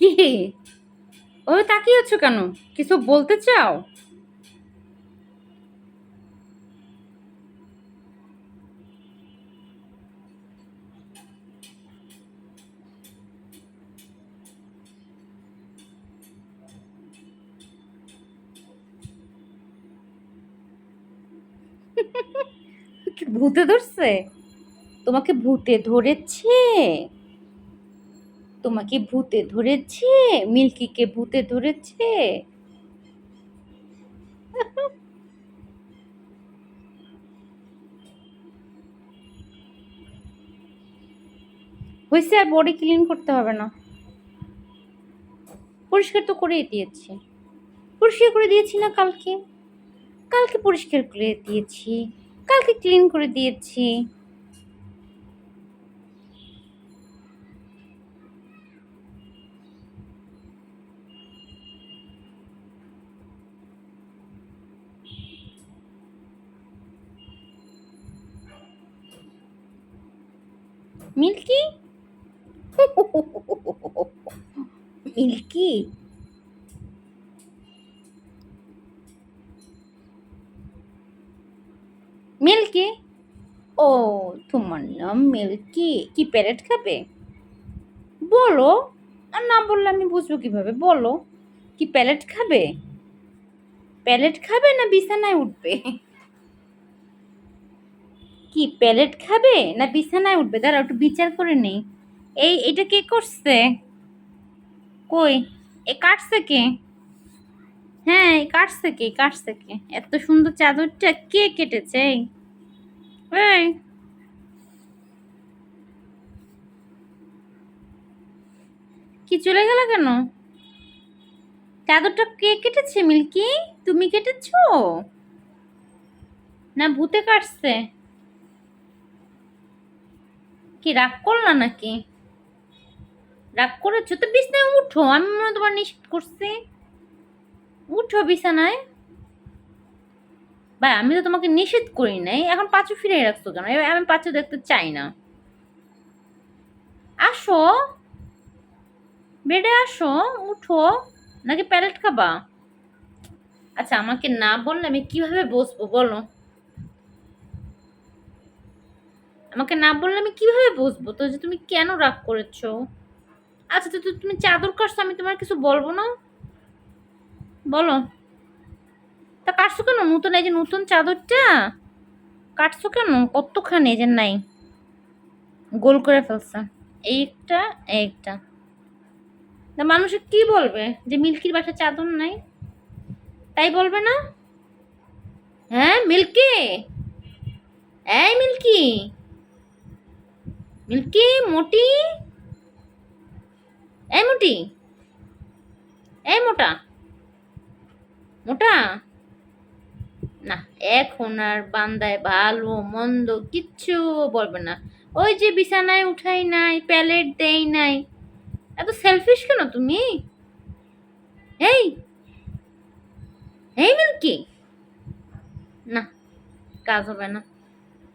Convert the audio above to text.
কি? ও তাকিয়ে আছো কেন? কিছু বলতে চাও? ভূতে ধরছে? তোমাকে ভূতে ধরেছে। তোমাকে ভূতে ধরেছে, মিল্কিকে ভূতে ধরেছে। হয়েছে আর বডি ক্লিন করতে হবে না। পরিষ্কার তো করেই দিয়েছি। পরিষ্কার করে দিয়েছি না কালকে? কালকে পরিষ্কার করে দিয়েছি। কালকে ক্লিন করে দিয়েছি। মিল্কি? মিল্কি? মিল্কি? ও, তোমার নাম মিল্কি। কি প্যারেট খাবে? বলো। আর না বললে আমি বুঝব কীভাবে? বলো। কি প্যালেট খাবে? প্যালেট খাবে না বিছানায় উঠবে? কি, প্যালেট খাবে না বিছানায় উঠবে? দাঁড়া একটু বিচার করে নেই। এই, এটা কে করছে? কই? এ কাটছে কে? হ্যাঁ এই কাটছে কে কাটছে কে? এত সুন্দর চাদরটা কে কেটেছে? এই। কি চলে গেল কেন? চাদরটা কে কেটেছে, মিল্কি? তুমি কেটেছো? না, ভূতে কাটছে। কি রাগ করলা নাকি? রাগ করেছ? তো বিছানায় উঠো, আমি মনে তোমার নিষেধ করছি। উঠো বিছানায়। ভাই, আমি তো তোমাকে নিষেধ করি নাই। এখন পাঁচু ফিরে রাখছো কেন? আমি পাঁচু দেখতে চাই না। আসো। বেডে আসো, উঠো। নাকি প্যালেট খাবা? আচ্ছা আমাকে না বললে আমি কীভাবে বসবো বলো? আমাকে না বললে আমি কীভাবে বুঝব? তো যে তুমি কেন রাগ করেছ? আচ্ছা তো তুমি চাদর কাটছো, আমি তোমার কিছু বলব না? বলো। তা কাটছো কেন? নতুন, এই যে নতুন চাদরটা? কাটছো কেন? কতখানি এই যে নাই? গোল করে ফেলছে। এইটা এইটা। তা মানুষে কি বলবে যে মিল্কির বাসায় চাদর নাই? তাই বলবে না? হ্যাঁ মিল্কি? এই মিল্কি! মিল্কি, মোটি? এই মোটি। এই মোটা। মোটা? না, এখন আর বান্দায় ভালো, মন্দ কিচ্ছু বলবে না। ওই যে বিছানায় উঠাই নাই, প্যালেট দেই নাই। এত সেলফিশ কেন তুমি? এই এই মিল্কি। না, কাজ হবে না।